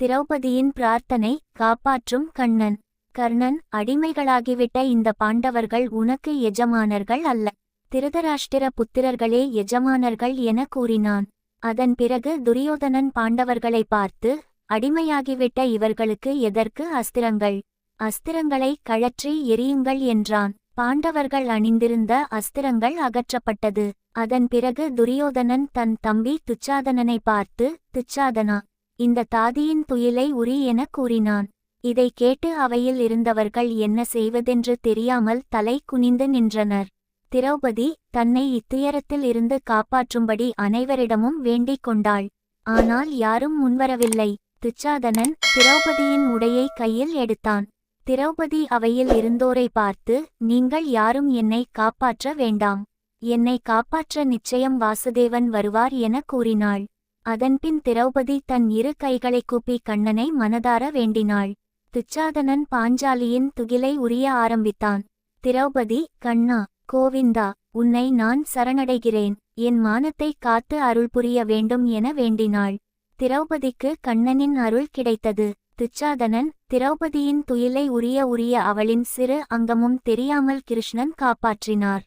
திரௌபதியின் பிரார்த்தனை காப்பாற்றும் கண்ணன். கர்ணன் அடிமைகளாகிவிட்ட இந்த பாண்டவர்கள் உனக்கு எஜமானர்கள் அல்ல. திருதராஷ்டிர புத்திரர்களே எஜமானர்கள் என கூறினான். அதன் பிறகு துரியோதனன் பாண்டவர்களை பார்த்து அடிமையாகிவிட்ட இவர்களுக்கு எதற்கு அஸ்திரங்கள்? அஸ்திரங்களை கழற்றி எரியுங்கள் என்றான். பாண்டவர்கள் அணிந்திருந்த அஸ்திரங்கள் அகற்றப்பட்டது. அதன் பிறகு துரியோதனன் தன் தம்பி துச்சாதனனை பார்த்து துச்சாதனா இந்த தாதியின் துயிலை உரி என கூறினான். இதை கேட்டு அவையில் இருந்தவர்கள் என்ன செய்வதென்று தெரியாமல் தலை குனிந்து நின்றனர். திரௌபதி தன்னை இத்துயரத்தில் இருந்து காப்பாற்றும்படி அனைவரிடமும் வேண்டிக் கொண்டாள். ஆனால் யாரும் முன்வரவில்லை. துச்சாதனன் திரௌபதியின் உடையை கையில் எடுத்தான். திரௌபதி அவையில் இருந்தோரை பார்த்து நீங்கள் யாரும் என்னை காப்பாற்ற வேண்டாம். என்னை காப்பாற்ற நிச்சயம் வாசுதேவன் வருவார் என கூறினாள். அதன்பின் திரௌபதி தன் இரு கைகளை கூப்பி கண்ணனை மனதார வேண்டினாள். துச்சாதனன் பாஞ்சாலியின் துகிலை உரிய ஆரம்பித்தான். திரௌபதி கண்ணா கோவிந்தா உன்னை நான் சரணடைகிறேன். என் மானத்தை காத்து அருள் புரிய வேண்டும் என வேண்டினாள். திரௌபதிக்கு கண்ணனின் அருள் கிடைத்தது. துச்சாதனன் திரௌபதியின் துயிலை உரிய உரிய அவளின் சிறு அங்கமும் தெரியாமல் கிருஷ்ணன் காப்பாற்றினார்.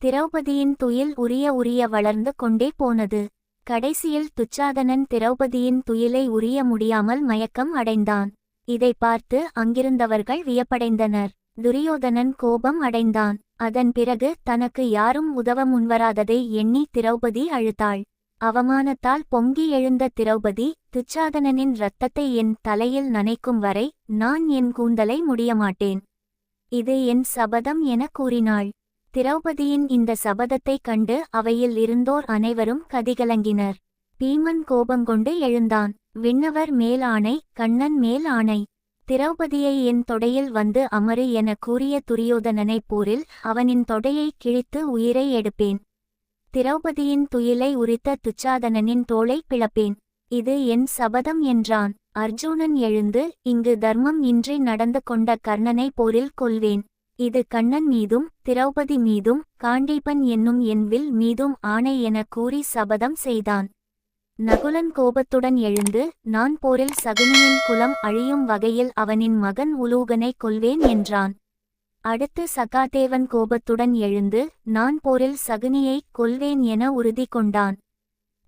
திரௌபதியின் துயில் உரிய உரிய வளர்ந்து கொண்டே போனது. கடைசியில் துச்சாதனன் திரௌபதியின் துயிலை உரிய முடியாமல் மயக்கம் அடைந்தான். இதை பார்த்து அங்கிருந்தவர்கள் வியப்படைந்தனர். துரியோதனன் கோபம் அடைந்தான். அதன் பிறகு தனக்கு யாரும் உதவ முன்வராததை எண்ணி திரௌபதி அழுத்தாள் அவமானத்தால் பொங்கி எழுந்த திரௌபதி துச்சாதனனின் இரத்தத்தை என் தலையில் நனைக்கும் வரை நான் என் கூந்தலை முடியமாட்டேன். இது என் சபதம் என கூறினாள். திரௌபதியின் இந்த சபதத்தைக் கண்டு அவையில் இருந்தோர் அனைவரும் கதிகலங்கினர். பீமன் கோபங்கொண்டு எழுந்தான். விண்ணவர் மேல் ஆணை கண்ணன் மேல் ஆணை. திரௌபதியை என் தொடையில் வந்து அமரு என கூறிய துரியோதனனைப் போரில் அவனின் தொடையை கிழித்து உயிரை எடுப்பேன். திரௌபதியின் துயிலை உரித்த துச்சாதனனின் தோளை பிளப்பேன். இது என் சபதம் என்றான். அர்ஜுனன் எழுந்து இங்கு தர்மம் இன்றி நடந்து கொண்ட கர்ணனை போரில் கொல்வேன். இது கண்ணன் மீதும் திரௌபதி மீதும் காண்டீபன் என்னும் என்வில் மீதும் ஆணை என கூறி சபதம் செய்தான். நகுலன் கோபத்துடன் எழுந்து நான் போரில் சகுனியின் குலம் அழியும் வகையில் அவனின் மகன் உலூகனை கொல்வேன் என்றான். அடுத்து சகாதேவன் கோபத்துடன் எழுந்து நான் போரில் சகுனியை கொல்வேன் என உறுதி கொண்டான்.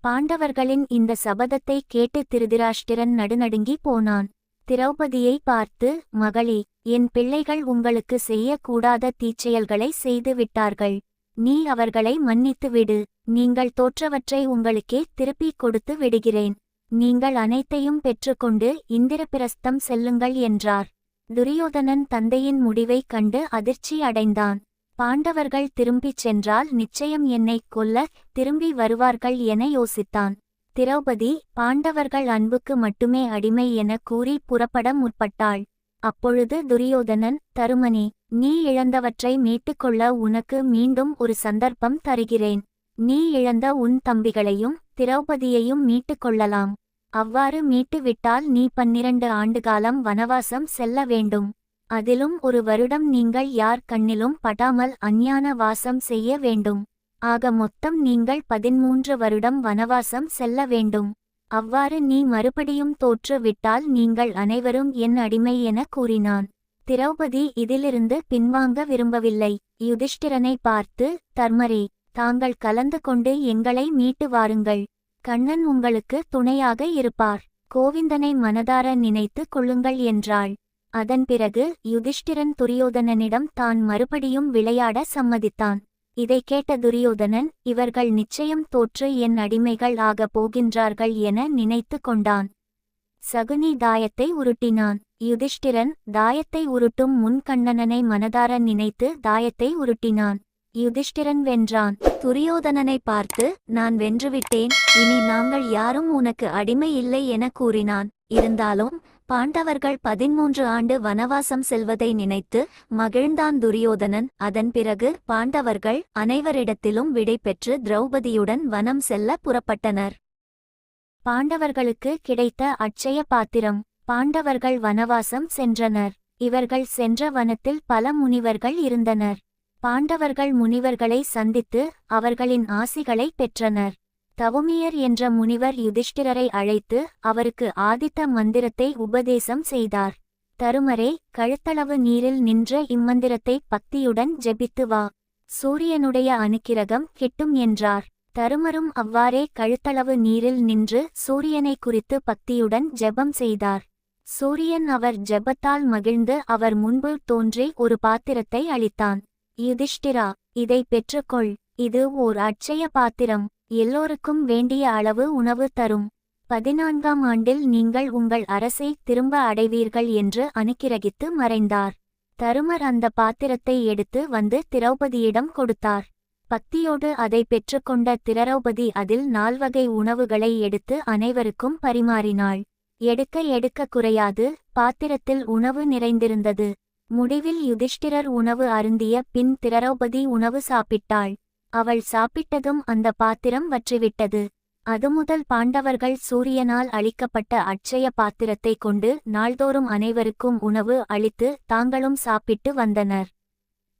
பாண்டவர்களின் இந்த சபதத்தை கேட்டு திருதிராஷ்டிரன் நடுநடுங்கி போனான். திரௌபதியை பார்த்து மகளே என் பிள்ளைகள் உங்களுக்கு செய்யக்கூடாத தீச்செயல்களை செய்து விட்டார்கள் நீ அவர்களை மன்னித்து விடு நீங்கள் தோற்றவற்றை உங்களுக்கே திருப்பிக் கொடுத்து விடுகிறேன். நீங்கள் அனைத்தையும் பெற்றுக்கொண்டு இந்திரபிரஸ்தம் செல்லுங்கள் என்றார். துரியோதனன் தந்தையின் முடிவைக் கண்டு அதிர்ச்சி அடைந்தான். பாண்டவர்கள் திரும்பிச் சென்றால் நிச்சயம் என்னைக் கொல்ல திரும்பி வருவார்கள் என யோசித்தான். திரௌபதி பாண்டவர்கள் அன்புக்கு மட்டுமே அடிமை என கூறி புறப்பட முற்பட்டாள். அப்பொழுது துரியோதனன் தருமனே நீ இழந்தவற்றை மீட்டுக்கொள்ள உனக்கு மீண்டும் ஒரு சந்தர்ப்பம் தருகிறேன். நீ இழந்த உன் தம்பிகளையும் திரௌபதியையும் மீட்டுக் கொள்ளலாம் அவ்வாறு மீட்டுவிட்டால் நீ பன்னிரண்டு ஆண்டுகாலம் வனவாசம் செல்ல வேண்டும். அதிலும் ஒரு வருடம் நீங்கள் யார் கண்ணிலும் படாமல் அஞ்ஞான வாசம் செய்ய வேண்டும். ஆக மொத்தம் நீங்கள் பதிமூன்று வருடம் வனவாசம் செல்ல வேண்டும். அவ்வாறு நீ மறுபடியும் தோற்று விட்டால் நீங்கள் அனைவரும் என் அடிமை என கூறினான். திரௌபதி இதிலிருந்து பின்வாங்க விரும்பவில்லை. யுதிஷ்டிரனை பார்த்து தர்மரே தாங்கள் கலந்து கொண்டு எங்களை மீட்டு வாருங்கள். கண்ணன் உங்களுக்கு துணையாக இருப்பார். கோவிந்தனை மனதார நினைத்து கொள்ளுங்கள் என்றாள். அதன் பிறகு யுதிஷ்டிரன் துரியோதனனிடம் தான் மறுபடியும் விளையாட சம்மதித்தான். இதை கேட்ட துரியோதனன் இவர்கள் நிச்சயம் தோற்று என் அடிமைகள் ஆகப் போகின்றார்கள் என நினைத்து கொண்டான். சகுனி தாயத்தை உருட்டினான். யுதிஷ்டிரன் தாயத்தை உருட்டும் முன் கண்ணனனை மனதார நினைத்து தாயத்தை உருட்டினான். யுதிஷ்டிரன் வென்றான். துரியோதனனை பார்த்து நான் வென்றுவிட்டேன் இனி நாங்கள் யாரும் உனக்கு அடிமை இல்லை என கூறினான். இருந்தாலும் பாண்டவர்கள் பதிமூன்று ஆண்டு வனவாசம் செல்வதை நினைத்து மகிழ்ந்தான் துரியோதனன். அதன் பிறகு பாண்டவர்கள் அனைவரிடத்திலும் விடை பெற்று திரௌபதியுடன் வனம் செல்ல புறப்பட்டனர். பாண்டவர்களுக்கு கிடைத்த அட்சய பாத்திரம். பாண்டவர்கள் வனவாசம் சென்றனர். இவர்கள் சென்ற வனத்தில் பல முனிவர்கள் இருந்தனர். பாண்டவர்கள் முனிவர்களை சந்தித்து அவர்களின் ஆசிகளை பெற்றனர். தவுமியர் என்ற முனிவர் யுதிஷ்டிரரை அழைத்து அவருக்கு ஆதித்த மந்திரத்தை உபதேசம் செய்தார். தருமரே கழுத்தளவு நீரில் நின்ற இம்மந்திரத்தை பக்தியுடன் ஜெபித்து வா. சூரியனுடைய அனுக்கிரகம் கிட்டும் என்றார். தருமரும் அவ்வாறே கழுத்தளவு நீரில் நின்று சூரியனை குறித்து பக்தியுடன் ஜெபம் செய்தார். சூரியன் அவர் ஜெபத்தால் மகிழ்ந்து அவர் முன்பு தோன்றி ஒரு பாத்திரத்தை அளித்தான். யுதிஷ்டிரா இதை பெற்றுக்கொள். இது ஓர் அட்சய பாத்திரம். எல்லோருக்கும் வேண்டிய அளவு உணவு தரும். பதினான்காம் ஆண்டில் நீங்கள் உங்கள் அரசை திரும்ப அடைவீர்கள் என்று அனுக்கிரகித்து மறைந்தார். தருமர் அந்த பாத்திரத்தை எடுத்து வந்து திரௌபதியிடம் கொடுத்தார். பக்தியோடு அதை பெற்றுக்கொண்ட திரௌபதி அதில் நால்வகை உணவுகளை எடுத்து அனைவருக்கும் பரிமாறினாள். எடுக்க எடுக்க குறையாது பாத்திரத்தில் உணவு நிறைந்திருந்தது. முடிவில் யுதிஷ்டிரர் உணவு அருந்திய பின் திரௌபதி உணவு சாப்பிட்டாள். அவள் சாப்பிட்டதும் அந்த பாத்திரம் வற்றிவிட்டது. அதுமுதல் பாண்டவர்கள் சூரியனால் அளிக்கப்பட்ட அட்சய பாத்திரத்தை கொண்டு நாள்தோறும் அனைவருக்கும் உணவு அளித்து தாங்களும் சாப்பிட்டு வந்தனர்.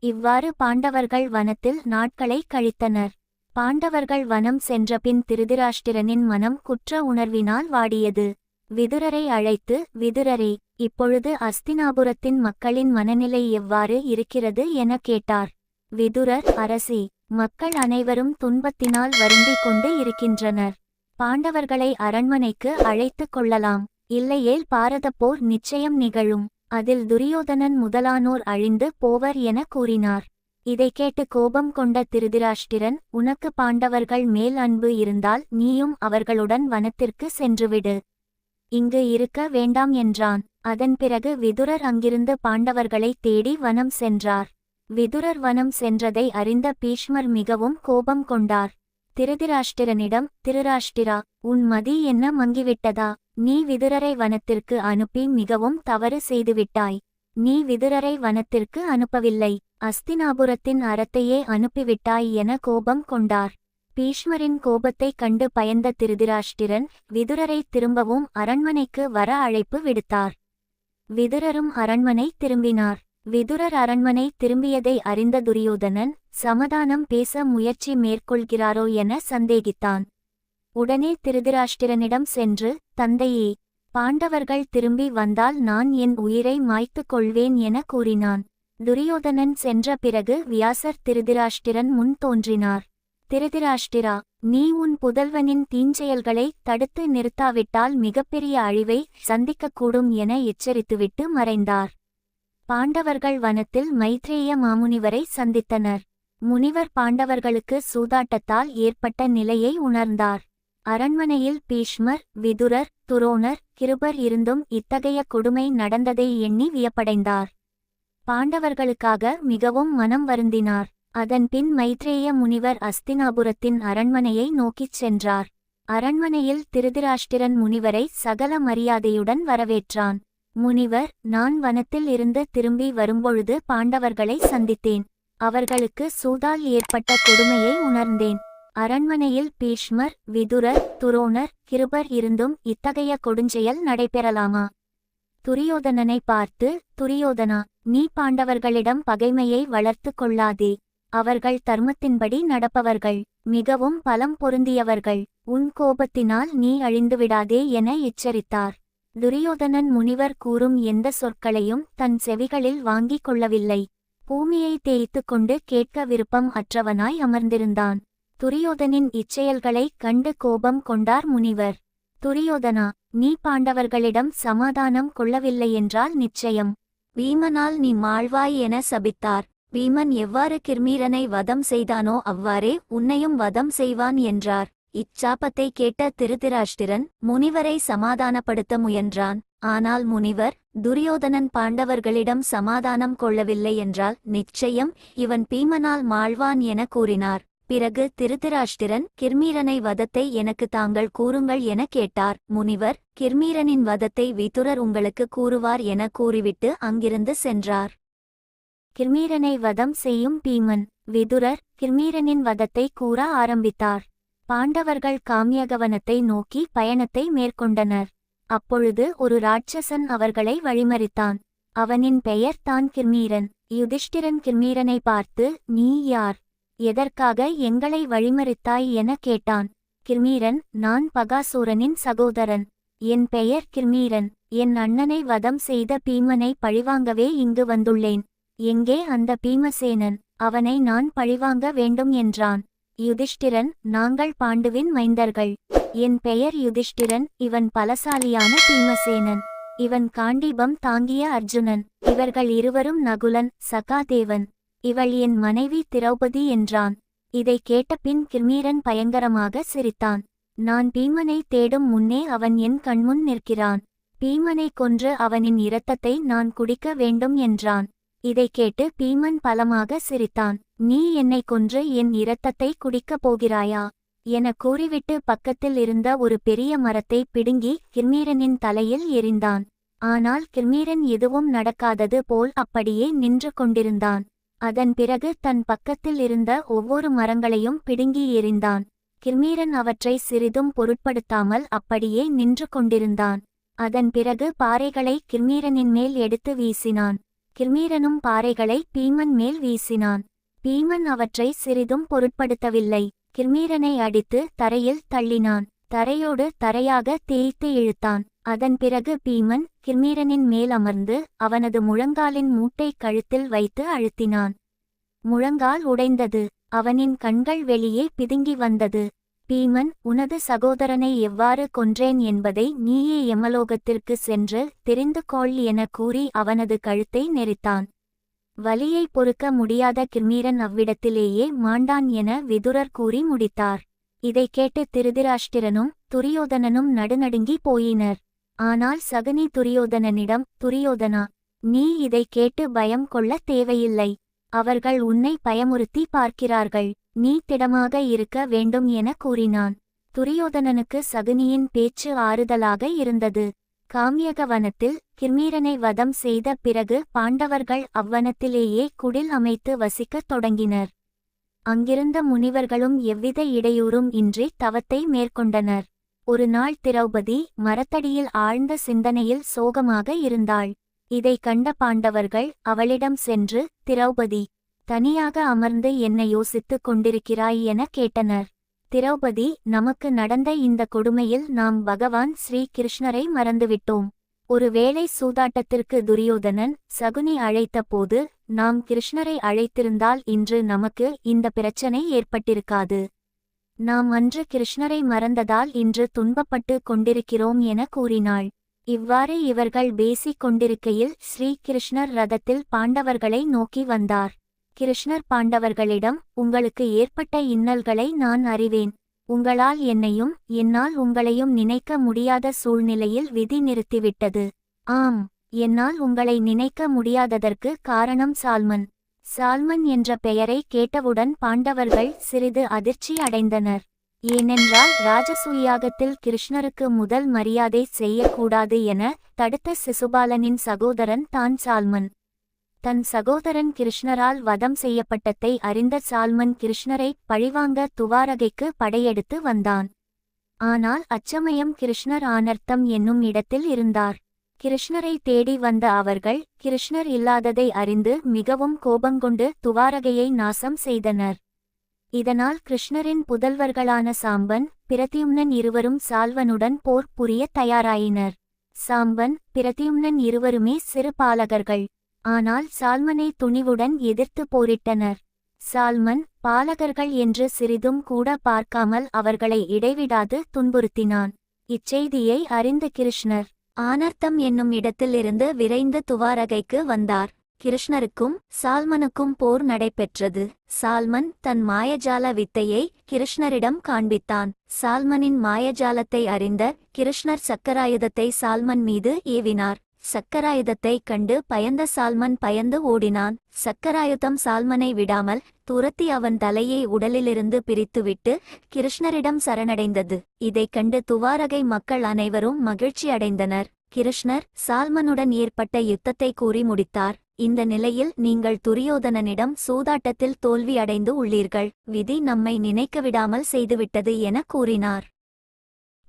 இவ்வாறு பாண்டவர்கள் வனத்தில் நாட்களை கழித்தனர். பாண்டவர்கள் வனம் சென்றபின் திருதிராஷ்டிரனின் மனம் குற்ற உணர்வினால் வாடியது. விதுரரை அழைத்து விதுரரே இப்பொழுது அஸ்தினாபுரத்தின் மக்களின் மனநிலை எவ்வாறு இருக்கிறது? என கேட்டார். விதுரர் அரசி மக்கள் அனைவரும் துன்பத்தினால் வருந்திக் கொண்டு இருக்கின்றனர். பாண்டவர்களை அரண்மனைக்கு அழைத்துக் கொள்ளலாம். இல்லையேல் பாரதப்போர் நிச்சயம் நிகழும். அதில் துரியோதனன் முதலானோர் அழிந்து போவர் என கூறினார். இதை கேட்டு கோபம் கொண்ட திருதிராஷ்டிரன் உனக்கு பாண்டவர்கள் மேல் அன்பு இருந்தால் நீயும் அவர்களுடன் வனத்திற்கு சென்றுவிடு. இங்கு இருக்க வேண்டாம் என்றான். அதன் பிறகு விதுரர் அங்கிருந்து பாண்டவர்களை தேடி வனம் சென்றார். விதுரர் வனம் சென்றதை அறிந்த பீஷ்மர் மிகவும் கோபம் கொண்டார். திருதிராஷ்டிரனிடம் திருராஷ்டிரா உன் மதி என்ன மங்கிவிட்டதா? நீ விதுரரை வனத்திற்கு அனுப்பி மிகவும் தவறு செய்துவிட்டாய். நீ விதுரரை வனத்திற்கு அனுப்பவில்லை. அஸ்தினாபுரத்தின் அறத்தையே அனுப்பிவிட்டாய் என கோபம் கொண்டார். பீஷ்மரின் கோபத்தைக் கண்டு பயந்த திருதிராஷ்டிரன் விதுரரை திரும்பவும் அரண்மனைக்கு வர அழைப்பு விடுத்தார் விதுரரும் அரண்மனை திரும்பினார். விதுரர் அரண்மனை திரும்பியதை அறிந்த துரியோதனன் சமதானம் பேச முயற்சி மேற்கொள்கிறாரோ என சந்தேகித்தான். உடனே திருதிராஷ்டிரனிடம் சென்று தந்தையே பாண்டவர்கள் திரும்பி வந்தால் நான் என் உயிரை மாய்த்துக் கொள்வேன் என கூறினான். துரியோதனன் சென்ற பிறகு வியாசர் திருதிராஷ்டிரன் முன் தோன்றினார். திருதிராஷ்டிரா நீ உன் புதல்வனின் தீஞ்செயல்களை தடுத்து நிறுத்தாவிட்டால் மிகப்பெரிய அழிவை சந்திக்கக்கூடும் என எச்சரித்துவிட்டு மறைந்தார். பாண்டவர்கள் வனத்தில் மைத்ரேய மாமுனிவரை சந்தித்தனர். முனிவர் பாண்டவர்களுக்கு சூதாட்டத்தால் ஏற்பட்ட நிலையை உணர்ந்தார். அரண்மனையில் பீஷ்மர் விதுரர் துரோணர் கிருபர் இருந்தும் இத்தகைய கொடுமை நடந்ததை எண்ணி வியப்படைந்தார். பாண்டவர்களுக்காக மிகவும் மனம் வருந்தினார். அதன்பின் மைத்ரேய முனிவர் அஸ்தினாபுரத்தின் அரண்மனையை நோக்கிச் சென்றார். அரண்மனையில் திருதிராஷ்டிரன் முனிவரை சகல மரியாதையுடன் வரவேற்றான். முனிவர் நான் வனத்தில் இருந்து திரும்பி வரும்பொழுது பாண்டவர்களை சந்தித்தேன். அவர்களுக்கு சூதால் ஏற்பட்ட கொடுமையை உணர்ந்தேன். அரண்மனையில் பீஷ்மர் விதுரர் துரோணர் கிருபர் இருந்தும் இத்தகைய கொடுஞ்செயல் நடைபெறலாமா? துரியோதனனை பார்த்து துரியோதனா நீ பாண்டவர்களிடம் பகைமையை வளர்த்து கொள்ளாதே. அவர்கள் தர்மத்தின்படி நடப்பவர்கள் மிகவும் பலம் பொருந்தியவர்கள். உன் கோபத்தினால் நீ அழிந்துவிடாதே என எச்சரித்தார். துரியோதனன் முனிவர் கூறும் எந்த சொற்களையும் தன் செவிகளில் வாங்கிக் கொள்ளவில்லை. பூமியை தேய்த்து கொண்டு கேட்க விருப்பம் அற்றவனாய் அமர்ந்திருந்தான். துரியோதனின் இச்செயல்களை கண்டு கோபம் கொண்டார் முனிவர். துரியோதனா நீ பாண்டவர்களிடம் சமாதானம் கொள்ளவில்லையென்றால் நிச்சயம். வீமனால் நீ மாழ்வாய் என சபித்தார். வீமன் எவ்வாறு கிர்மீரனை வதம் செய்தானோ அவ்வாறே உன்னையும் வதம் செய்வான் என்றார். இச்சாபத்தை கேட்ட திருதிராஷ்டிரன் முனிவரை சமாதானப்படுத்த முயன்றான். ஆனால் முனிவர் துரியோதனன் பாண்டவர்களிடம் சமாதானம் கொள்ளவில்லை என்றால் நிச்சயம் இவன் பீமனால் மாழ்வான் என கூறினார். பிறகு திருதிராஷ்டிரன் கிர்மீரனை வதத்தை எனக்கு தாங்கள் கூறுங்கள் என கேட்டார். முனிவர் கிர்மீரனின் வதத்தை விதுரர் உங்களுக்கு கூறுவார் என கூறிவிட்டு அங்கிருந்து சென்றார். கிர்மீரனை வதம் செய்யும் பீமன் விதுரர் கிர்மீரனின் வதத்தை கூற ஆரம்பித்தார். பாண்டவர்கள் காமியகவனத்தை நோக்கி பயணத்தை மேற்கொண்டனர். அப்பொழுது ஒரு ராட்சசன் அவர்களை வழிமறித்தான். அவனின் பெயர் தான் கிர்மீரன். யுதிஷ்டிரன் கிர்மீரனை பார்த்து நீ யார்? எதற்காக எங்களை வழிமறித்தாய் என கேட்டான். கிர்மீரன் நான் பகாசூரனின் சகோதரன். என் பெயர் கிர்மீரன். என் அண்ணனை வதம் செய்த பீமனை பழிவாங்கவே இங்கு வந்துள்ளேன். எங்கே அந்த பீமசேனன்? அவனை நான் பழிவாங்க வேண்டும் என்றான். யுதிஷ்டிரன் நாங்கள் பாண்டுவின் மைந்தர்கள். என் பெயர் யுதிஷ்டிரன். இவன் பலசாலியான பீமசேனன். இவன் காண்டீபம் தாங்கிய அர்ஜுனன். இவர்கள் இருவரும் நகுலன் சகாதேவன். இவள் என் மனைவி திரௌபதி என்றான். இதை கேட்டபின் கிர்மீரன் பயங்கரமாக சிரித்தான். நான் பீமனை தேடும் முன்னே அவன் என் கண்முன் நிற்கிறான். பீமனை கொன்று அவனின் இரத்தத்தை நான் குடிக்க வேண்டும் என்றான். இதை கேட்டு பீமன் பலமாக சிரித்தான். நீ என்னை கொன்று என் இரத்தத்தை குடிக்கப் போகிறாயா என கூறிவிட்டு பக்கத்தில் இருந்த ஒரு பெரிய மரத்தை பிடுங்கி கிர்மீரனின் தலையில் எறிந்தான். ஆனால் கிர்மீரன் எதுவும் நடக்காதது போல் அப்படியே நின்று கொண்டிருந்தான். அதன் பிறகு தன் பக்கத்தில் இருந்த ஒவ்வொரு மரங்களையும் பிடுங்கி எறிந்தான். கிர்மீரன் அவற்றை சிறிதும் பொருட்படுத்தாமல் அப்படியே நின்று கொண்டிருந்தான். அதன் பிறகு பாறைகளை கிர்மீரனின் மேல் எடுத்து வீசினான். கிர்மீரனும் பாறைகளை பீமன் மேல் வீசினான். பீமன் அவற்றை சிறிதும் பொருட்படுத்தவில்லை. கிர்மீரனை அடித்து தரையில் தள்ளினான். தரையோடு தரையாக தேய்த்து இழுத்தான். அதன் பிறகு பீமன் கிர்மீரனின் மேல் அமர்ந்து அவனது முழங்காலின் மூட்டை கழுத்தில் வைத்து அழுத்தினான். முழங்கால் உடைந்தது. அவனின் கண்கள் வெளியே பிதுங்கி வந்தது. பீமன் உனது சகோதரனை எவ்வாறு கொன்றேன் என்பதை நீயே எமலோகத்திற்கு சென்று தெரிந்து கொள் என கூறி அவனது கழுத்தை நெரித்தான். வலியை பொறுக்க முடியாத கிர்மீரன் அவ்விடத்திலேயே மாண்டான் என விதுரர் கூறி முடித்தார். இதைக் கேட்டு திருதிராஷ்டிரனும் துரியோதனனும் நடுநடுங்கி போயினர். ஆனால் சகுனி துரியோதனனிடம் துரியோதனா நீ இதைக் கேட்டு பயம் கொள்ள தேவையில்லை. அவர்கள் உன்னை பயமுறுத்தி பார்க்கிறார்கள். நீ திடமாக இருக்க வேண்டும் என கூறினான். துரியோதனனுக்கு சகுனியின் பேச்சு ஆறுதலாக இருந்தது. காமியக வனத்தில் கிர்மீரனை வதம் செய்த பிறகு பாண்டவர்கள் அவ்வனத்திலேயே குடில் அமைத்து வசிக்கத் தொடங்கினர். அங்கிருந்த முனிவர்களும் எவ்வித இடையூறும் இன்றி தவத்தை மேற்கொண்டனர். ஒரு நாள் திரௌபதி மரத்தடியில் ஆழ்ந்த சிந்தனையில் சோகமாக இருந்தாள். இதை கண்ட பாண்டவர்கள் அவளிடம் சென்று திரௌபதி தனியாக அமர்ந்து என்ன யோசித்துக் கொண்டிருக்கிறாய் என கேட்டனர். திரௌபதி நமக்கு நடந்த இந்த கொடுமையில் நாம் பகவான் ஸ்ரீ கிருஷ்ணரை மறந்துவிட்டோம் ஒருவேளை சூதாட்டத்திற்கு துரியோதனன் சகுனி அழைத்தபோது நாம் கிருஷ்ணரை அழைத்திருந்தால் இன்று நமக்கு இந்த பிரச்சனை ஏற்பட்டிருக்காது. நாம் அன்று கிருஷ்ணரை மறந்ததால் இன்று துன்பப்பட்டு கொண்டிருக்கிறோம் என கூறினாள். இவ்வாறு இவர்கள் பேசிக் கொண்டிருக்கையில் ஸ்ரீ கிருஷ்ணர் ரதத்தில் பாண்டவர்களை நோக்கி வந்தார். கிருஷ்ணர் பாண்டவர்களிடம் உங்களுக்கு ஏற்பட்ட இன்னல்களை நான் அறிவேன். உங்களால் என்னையும் என்னால் உங்களையும் நினைக்க முடியாத சூழ்நிலையில் விதி நிறுத்திவிட்டது. ஆம் என்னால் உங்களை நினைக்க முடியாததற்கு காரணம் சால்மன். சால்மன் என்ற பெயரை கேட்டவுடன் பாண்டவர்கள் சிறிது அதிர்ச்சி அடைந்தனர். ஏனென்றால் ராஜசூயாகத்தில் கிருஷ்ணருக்கு முதல் மரியாதை செய்யக்கூடாது என தடுத்த சிசுபாலனின் சகோதரன் தான் சால்மன். தன் சகோதரன் கிருஷ்ணரால் வதம் செய்யப்பட்டதை அறிந்த சால்மன் கிருஷ்ணரை பழிவாங்க துவாரகைக்கு படையெடுத்து வந்தான். ஆனால் அச்சமயம் கிருஷ்ணர் ஆனர்த்தம் என்னும் இடத்தில் இருந்தார். கிருஷ்ணரை தேடி வந்த அவர்கள் கிருஷ்ணர் இல்லாததை அறிந்து மிகவும் கோபங்கொண்டு துவாரகையை நாசம் செய்தனர். இதனால் கிருஷ்ணரின் புதல்வர்களான சாம்பன் பிரதியும்னன் இருவரும் சால்வனுடன் போர் புரிய தயாராயினர். சாம்பன் பிரதியும்னன் இருவருமே சிறு பாலகர்கள். ஆனால் சால்மனை துணிவுடன் எதிர்த்து போரிட்டனர். சால்மன் பாலகர்கள் என்று சிறிதும் கூட பார்க்காமல் அவர்களை இடைவிடாது துன்புறுத்தினான். இச்செய்தியை அறிந்த கிருஷ்ணர் ஆனர்த்தம் என்னும் இடத்திலிருந்து விரைந்து துவாரகைக்கு வந்தார். கிருஷ்ணருக்கும் சால்மனுக்கும் போர் நடைபெற்றது. சால்மன் தன் மாயஜால வித்தையை கிருஷ்ணரிடம் காண்பித்தான். சால்மனின் மாயஜாலத்தை அறிந்த கிருஷ்ணர் சக்கராயுதத்தை சால்மன் மீது ஏவினார். சக்கராயுதத்தை கண்டு பயந்த சால்மன் பயந்து ஓடினான். சக்கராயுதம் சால்மனை விடாமல் துரத்தி அவன் தலையை உடலிலிருந்து பிரித்துவிட்டு கிருஷ்ணரிடம் சரணடைந்தது. இதைக் கண்டு துவாரகை மக்கள் அனைவரும் மகிழ்ச்சி அடைந்தனர். கிருஷ்ணர் சால்மனுடன் ஏற்பட்ட யுத்தத்தை கூறி முடித்தார். இந்த நிலையில் நீங்கள் துரியோதனனிடம் சூதாட்டத்தில் தோல்வி அடைந்து உள்ளீர்கள். விதி நம்மை நினைக்க விடாமல் செய்துவிட்டது என கூறினார்.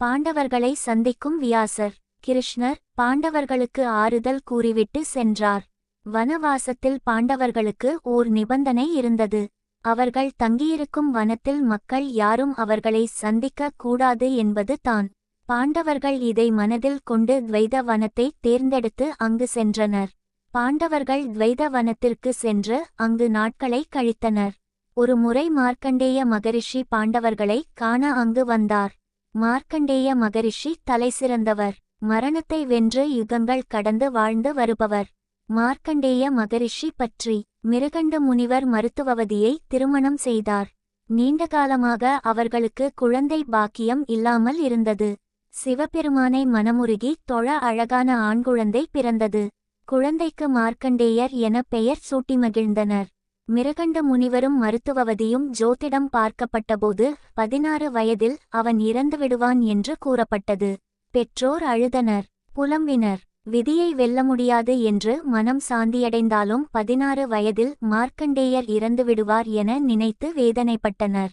பாண்டவர்களை சந்திக்கும் வியாசர். கிருஷ்ணர் பாண்டவர்களுக்கு ஆறுதல் கூறிவிட்டு சென்றார். வனவாசத்தில் பாண்டவர்களுக்கு ஓர் நிபந்தனை இருந்தது. அவர்கள் தங்கியிருக்கும் வனத்தில் மக்கள் யாரும் அவர்களை சந்திக்க கூடாது என்பது தான். பாண்டவர்கள் இதை மனதில் கொண்டு துவைத வனத்தை தேர்ந்தெடுத்து அங்கு சென்றனர். பாண்டவர்கள் துவைத வனத்திற்கு சென்று அங்கு நாட்களை கழித்தனர். ஒரு முறை மார்க்கண்டேய மகரிஷி பாண்டவர்களை காண அங்கு வந்தார். மார்க்கண்டேய மகரிஷி தலைசிறந்தவர் மரணத்தை வென்று யுகங்கள் கடந்து வாழ்ந்து வருபவர். மார்க்கண்டேய மகரிஷி பற்றி மிருகண்ட முனிவர் மருத்துவவதியை திருமணம் செய்தார். நீண்ட காலமாக அவர்களுக்கு குழந்தை பாக்கியம் இல்லாமல் இருந்தது. சிவபெருமானை மனமுருகி தொழ அழகான ஆண் குழந்தை பிறந்தது. குழந்தைக்கு மார்க்கண்டேயர் என பெயர் சூட்டி மகிழ்ந்தனர். மிருகண்ட முனிவரும் மருத்துவவதியும் ஜோதிடம் பார்க்கப்பட்டபோது பதினாறு வயதில் அவன் இறந்து விடுவான் என்று கூறப்பட்டது. பெற்றோர் அழுதனர். புலம்பினர். விதியை வெல்ல முடியாது என்று மனம் சாந்தியடைந்தாலும் பதினாறு வயதில் மார்க்கண்டேயர் இறந்து விடுவார் என நினைத்து வேதனைப்பட்டனர்.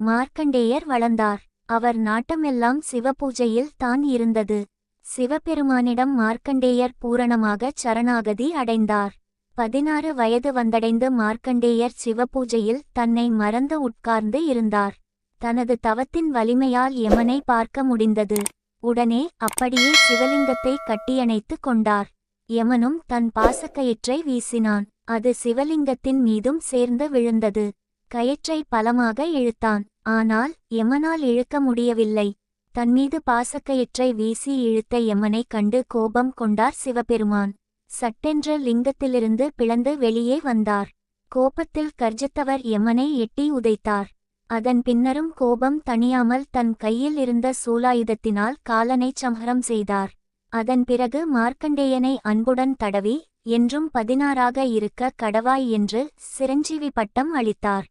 மார்க்கண்டேயர் வளர்ந்தார். அவர் நாட்டமெல்லாம் சிவபூஜையில் தான் இருந்தது. சிவபெருமானிடம் மார்க்கண்டேயர் பூரணமாக சரணாகதி அடைந்தார். பதினாறு வயது வந்தடைந்து மார்க்கண்டேயர் சிவபூஜையில் தன்னை மறந்து உட்கார்ந்து இருந்தார். தனது தவத்தின் வலிமையால் எமனை பார்க்க முடிந்தது. உடனே அப்படியே சிவலிங்கத்தை கட்டியணைத்துக் கொண்டார். யமனும் தன் பாசக்கயிற்றை வீசினான். அது சிவலிங்கத்தின் மீதும் சேர்ந்து விழுந்தது. கயிற்றை பலமாக இழுத்தான். ஆனால் யமனால் இழுக்க முடியவில்லை. தன்மீது பாசக்கயிற்றை வீசி இழுத்த யமனை கண்டு கோபம் கொண்டார் சிவபெருமான். சட்டென்று லிங்கத்திலிருந்து பிளந்து வெளியே வந்தார். கோபத்தில் கர்ஜித்தவர் யமனை எட்டி உதைத்தார். அதன் பின்னரும் கோபம் தணியாமல் தன் கையில் இருந்த சூலாயுதத்தினால் காலனை சம்ஹரம் செய்தார். அதன் பிறகு மார்க்கண்டேயனை அன்புடன் தடவி என்றும் பதினாறாக இருக்க கடவாய் என்று சிரஞ்சீவி பட்டம் அளித்தார்.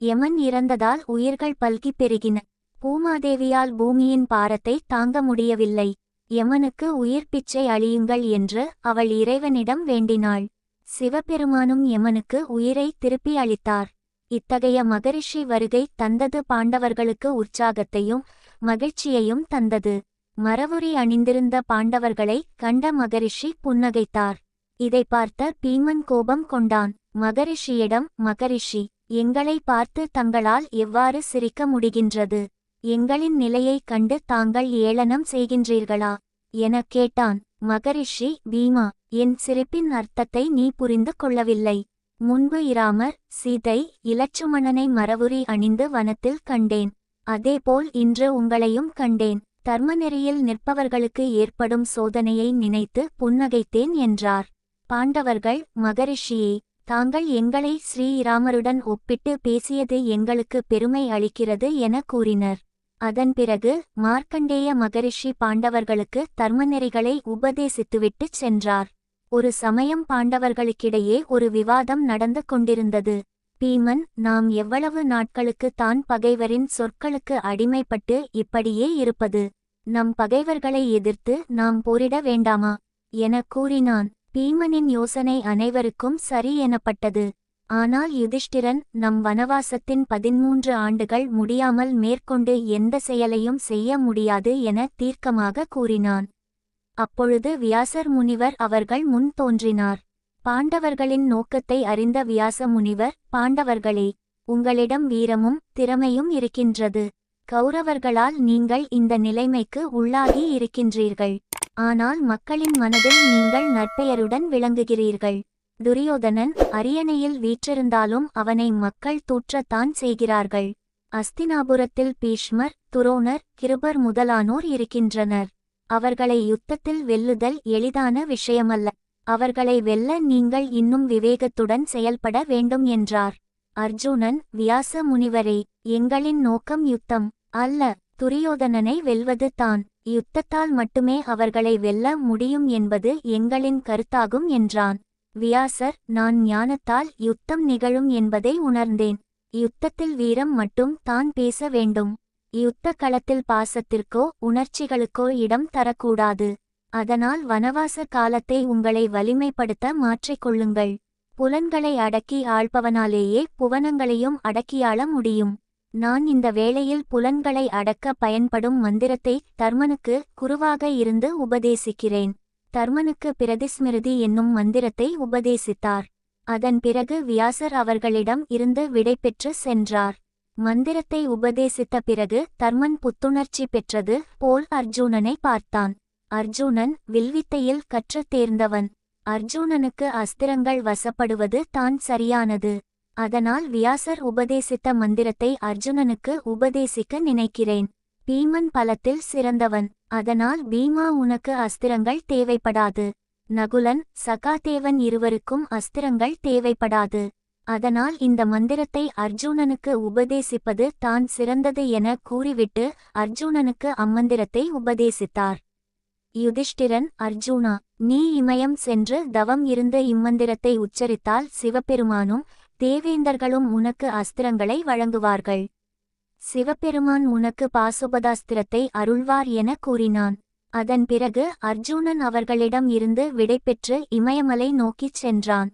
யமன் இறந்ததால் உயிர்கள் பல்கி பெருகின. பூமாதேவியால் பூமியின் பாரத்தை தாங்க முடியவில்லை. யமனுக்கு உயிர் பிச்சை அழியுங்கள் என்று அவள் இறைவனிடம் வேண்டினாள். சிவபெருமானும் யமனுக்கு உயிரை திருப்பி அளித்தார். இத்தகைய மகரிஷி வருகை தந்தது பாண்டவர்களுக்கு உற்சாகத்தையும் மகிழ்ச்சியையும் தந்தது. மரவுரி அணிந்திருந்த பாண்டவர்களை கண்ட மகரிஷி புன்னகைத்தார். இதை பார்த்த பீமன் கோபம் கொண்டான். மகரிஷியிடம் மகரிஷி எங்களை பார்த்து தங்களால் எவ்வாறு சிரிக்க முடிகின்றது? எங்களின் நிலையைக் கண்டு தாங்கள் ஏளனம் செய்கின்றீர்களா? எனக் கேட்டான். மகரிஷி பீமா என் சிரிப்பின் அர்த்தத்தை நீ புரிந்து கொள்ளவில்லை. முன்பு இராமர் சீதை இலச்சுமணனை மரவுரி அணிந்து வனத்தில் கண்டேன். அதேபோல் இன்று உங்களையும் கண்டேன். தர்மநெறியில் நிற்பவர்களுக்கு ஏற்படும் சோதனையை நினைத்து புன்னகைத்தேன் என்றார். பாண்டவர்கள் மகரிஷியே தாங்கள் எங்களை ஸ்ரீராமருடன் ஒப்பிட்டு பேசியது எங்களுக்கு பெருமை அளிக்கிறது என கூறினர். அதன் பிறகு மார்க்கண்டேய மகரிஷி பாண்டவர்களுக்கு தர்மநெறிகளை உபதேசித்துவிட்டுச் சென்றார். ஒரு சமயம் பாண்டவர்களுக்கிடையே ஒரு விவாதம் நடந்து கொண்டிருந்தது. பீமன் நாம் எவ்வளவு நாட்களுக்கு தான் பகைவரின் சொற்களுக்கு அடிமைப்பட்டு இப்படியே இருப்பது? நம் பகைவர்களை எதிர்த்து நாம் போரிட வேண்டாமா? எனக் கூறினான். பீமனின் யோசனை அனைவருக்கும் சரி எனப்பட்டது. ஆனால் யுதிஷ்டிரன் நம் வனவாசத்தின் பதிமூன்று ஆண்டுகள் முடியாமல் மேற்கொண்டு எந்த செயலையும் செய்ய முடியாது என தீர்க்கமாக கூறினான். அப்பொழுது வியாசர் முனிவர் அவர்கள் முன் தோன்றினார். பாண்டவர்களின் நோக்கத்தை அறிந்த வியாச முனிவர் பாண்டவர்களே உங்களிடம் வீரமும் திறமையும் இருக்கின்றது. கௌரவர்களால் நீங்கள் இந்த நிலைமைக்கு உள்ளாகி இருக்கின்றீர்கள். ஆனால் மக்களின் மனதில் நீங்கள் நற்பெயருடன் விளங்குகிறீர்கள். துரியோதனன் அரியணையில் வீற்றிருந்தாலும் அவனை மக்கள் தூற்றத்தான் செய்கிறார்கள். அஸ்தினாபுரத்தில் பீஷ்மர் துரோணர் கிருபர் முதலானோர் இருக்கின்றனர். அவர்களை யுத்தத்தில் வெல்லுதல் எளிதான விஷயமல்ல. அவர்களை வெல்ல நீங்கள் இன்னும் விவேகத்துடன் செயல்பட வேண்டும் என்றார். அர்ஜுனன் வியாச முனிவரே எங்களின் நோக்கம் யுத்தம். அல்ல துரியோதனனை வெல்வது தான். யுத்தத்தால் மட்டுமே அவர்களை வெல்ல முடியும் என்பது எங்களின் கருத்தாகும் என்றான். வியாசர் நான் ஞானத்தால் யுத்தம் நிகழும் என்பதை உணர்ந்தேன். யுத்தத்தில் வீரம் மட்டும் தான் பேச வேண்டும். யுத்த களத்தில் பாசத்திற்கோ உணர்ச்சிகளுக்கோ இடம் தரக்கூடாது. அதனால் வனவாச காலத்தை உங்களை வலிமைப்படுத்த மாற்றிக்கொள்ளுங்கள் புலன்களை அடக்கி ஆள்பவனாலேயே புவனங்களையும் அடக்கியாள முடியும். நான் இந்த வேளையில் புலன்களை அடக்க பயன்படும் மந்திரத்தை தர்மனுக்கு குருவாக இருந்து உபதேசிக்கிறேன். தர்மனுக்கு பிரதிஸ்மிருதி என்னும் மந்திரத்தை உபதேசித்தார். அதன் பிறகு வியாசர் அவர்களிடம் இருந்து விடைபெற்று சென்றார். மந்திரத்தை உபதேசித்த பிறகு தர்மன் புத்துணர்ச்சி பெற்றது போல் அர்ஜுனனை பார்த்தான். அர்ஜுனன் வில்வித்தையில் கற்று தேர்ந்தவன். அர்ஜுனனுக்கு அஸ்திரங்கள் வசப்படுவது தான் சரியானது. அதனால் வியாசர் உபதேசித்த மந்திரத்தை அர்ஜுனனுக்கு உபதேசிக்க நினைக்கிறேன். பீமன் பலத்தில் சிறந்தவன். அதனால் பீமா உனக்கு அஸ்திரங்கள் தேவைப்படாது. நகுலன் சகாதேவன் இருவருக்கும் அஸ்திரங்கள் தேவைப்படாது. அதனால் இந்த மந்திரத்தை அர்ஜுனனுக்கு உபதேசிப்பது தான் சிறந்தது என கூறிவிட்டு அர்ஜுனனுக்கு அம்மந்திரத்தை உபதேசித்தார். யுதிஷ்டிரன் அர்ஜுனா நீ இமயம் சென்று தவம் இருந்து இம்மந்திரத்தை உச்சரித்தால் சிவபெருமானும் தேவேந்தர்களும் உனக்கு அஸ்திரங்களை வழங்குவார்கள். சிவபெருமான் உனக்கு பாசுபதாஸ்திரத்தை அருள்வார் என கூறினான். அதன் பிறகு அர்ஜுனன் அவர்களிடம் இருந்து விடைபெற்று இமயமலை நோக்கிச் சென்றான்.